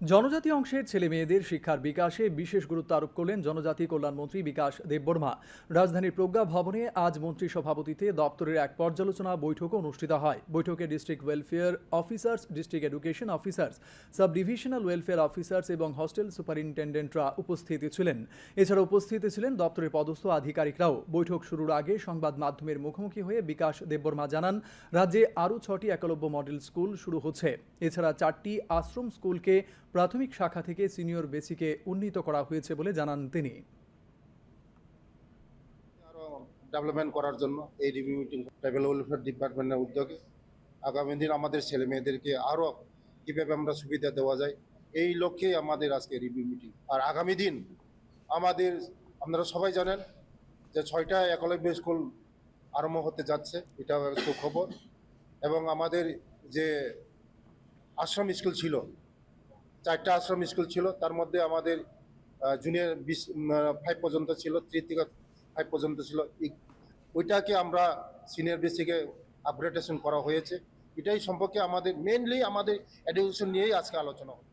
জনজাতি অংশের ছেলে মেয়েদের শিক্ষার বিকাশে বিশেষ গুরুত্ব আরোপ করলেন জনজাতি কল্যাণমন্ত্রী বিকাশ দেববর্মা। রাজধানীর প্রজ্ঞা ভবনে আজ মন্ত্রী সভাপতিতে দপ্তরের এক পর্যালোচনা বৈঠক অনুষ্ঠিত হয়। বৈঠকে district welfare officers, district education officers sub divisional welfare officers এবং হস্টেল সুপারিনটেন্ডেন্টরা উপস্থিত ছিলেন। এছাড়া উপস্থিত ছিলেন দপ্তরের পদস্থ আধিকারিকরাও। বৈঠক শুরুর আগে সংবাদ মাধ্যমের মুখোমুখি হয়ে বিকাশ দেববর্মা জানান, রাজ্যে আরও ছটি একলব্য মডেল স্কুল শুরু হচ্ছে। এছাড়া চারটি আশ্রম স্কুলকে প্রাথমিক শাখা থেকে সিনিয়র বেসিকে উন্নীত করা হয়েছে বলে জানান তিনি। আরও ডেভেলপমেন্ট করার জন্য এই রিভিউ মিটিং ট্রাইবেল ওয়েলফেয়ার ডিপার্টমেন্টের উদ্যোগে আগামী দিন আমাদের ছেলে মেয়েদেরকে আরও কীভাবে আমরা সুবিধা দেওয়া যায়, এই লক্ষ্যেই আমাদের আজকে রিভিউ মিটিং। আর আগামী দিন আমাদের, আপনারা সবাই জানেন যে ছয়টা একলব্য স্কুল আরম্ভ হতে যাচ্ছে, এটা সুখবর। এবং আমাদের যে আশ্রম স্কুল ছিল চারটা আশ্রম স্কুল ছিল। তার মধ্যে আমাদের জুনিয়র বিশ ফাইভ পর্যন্ত ছিল থেকে ফাইভ পর্যন্ত ছিল। ওইটাকে আমরা সিনিয়র বেসিকে আপগ্রেডেশন করা হয়েছে। এটাই সম্পর্কে আমাদের মেনলি আমাদের এডুকেশন নিয়েই আজকে আলোচনা হলো।